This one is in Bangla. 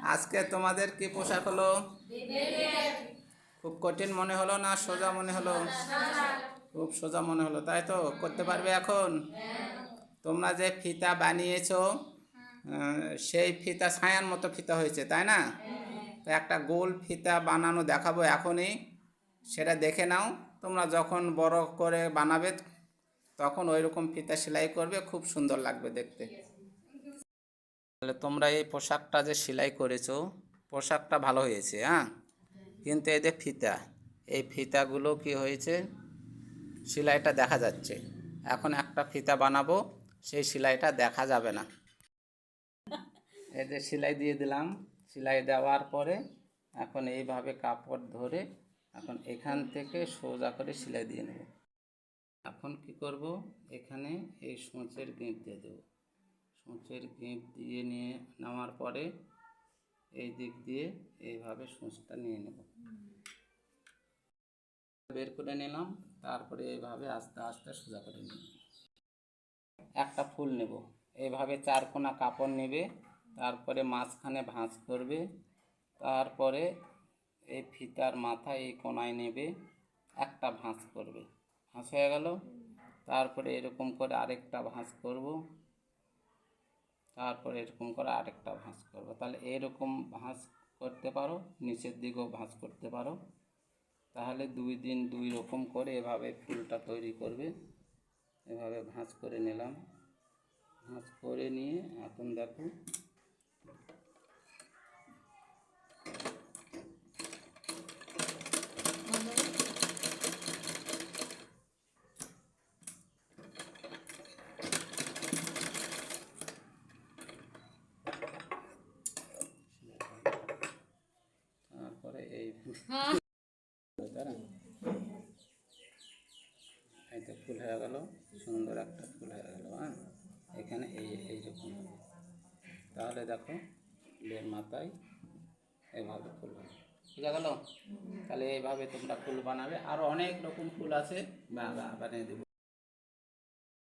আজকে তোমাদের কি পোশাক হলো খুব কঠিন মনে হলো না, সোজা মনে হলো? খুব সোজা মনে হলো, তাই তো? করতে পারবে এখন? তোমরা যে ফিতা বানিয়েছ সেই ফিতা ছায়ার মতো ফিতা হয়েছে, তাই না? তো একটা গোল ফিতা বানানো দেখাবো এখনই, সেটা দেখে নাও। তোমরা যখন বড় করে বানাবে, তখন ওই রকম ফিতা সেলাই করবে, খুব সুন্দর লাগবে দেখতে। তাহলে তোমরা এই পোশাকটা যে সেলাই করেছ, পোশাকটা ভালো হয়েছে হ্যাঁ? কিন্তু এই যে ফিতা, এই ফিতাগুলো কি হয়েছে? সেলাইটা দেখা যাচ্ছে। এখন একটা ফিতা বানাবো, সেই সেলাইটা দেখা যাবে না। এই যে সেলাই দিয়ে দিলাম, সেলাই দেওয়ার পরে এখন এইভাবে কাপড় ধরে এখন এখান থেকে সোজা করে সেলাই দিয়ে নেব। এখন কি করব? এখানে এই সূচের গিঁট দিয়ে দেবো। সূচের গিঁট দিয়ে নিয়ে নেওয়ার পরে এই দিক দিয়ে এইভাবে সূচটা নিয়ে নেব। বের করে নিলাম, তারপরে এইভাবে আস্তে আস্তে সোজা করে নিব একটা ফুল নেব। এইভাবে চার কোনা কাপড় নেবে, তারপরে মাঝখানে ভাঁজ করবে, তারপরে এই ফিতার মাথায় এই কোনায় নেবে, একটা ভাঁজ করবে। ভাঁজ হয়ে গেল। তারপরে এরকম করে আরেকটা ভাঁজ করব। তারপরে এরকম করে আরেকটা ভাঁজ করব। তাহলে এরকম ভাঁজ করতে পারো, নিচের দিকেও ভাঁজ করতে পারো। তাহলে দুই দিন দুই রকম করে এভাবে ফুলটা তৈরি করবে। এভাবে ভাঁজ করে নিলাম। ভাঁজ করে নিয়ে এখন দেখো তারপরে এই তো ফুল হয়ে গেল, সুন্দর একটা ফুল হয়ে গেল হ্যাঁ? এখানে এই এইরকম হবে। তাহলে দেখো ফুলের মাথায় এভাবে ফুল হবে। বুঝা গেল? তাহলে এইভাবে তোমরা ফুল বানাবে। আরও অনেক রকম ফুল আছে বা- বা- বানিয়ে দেবো।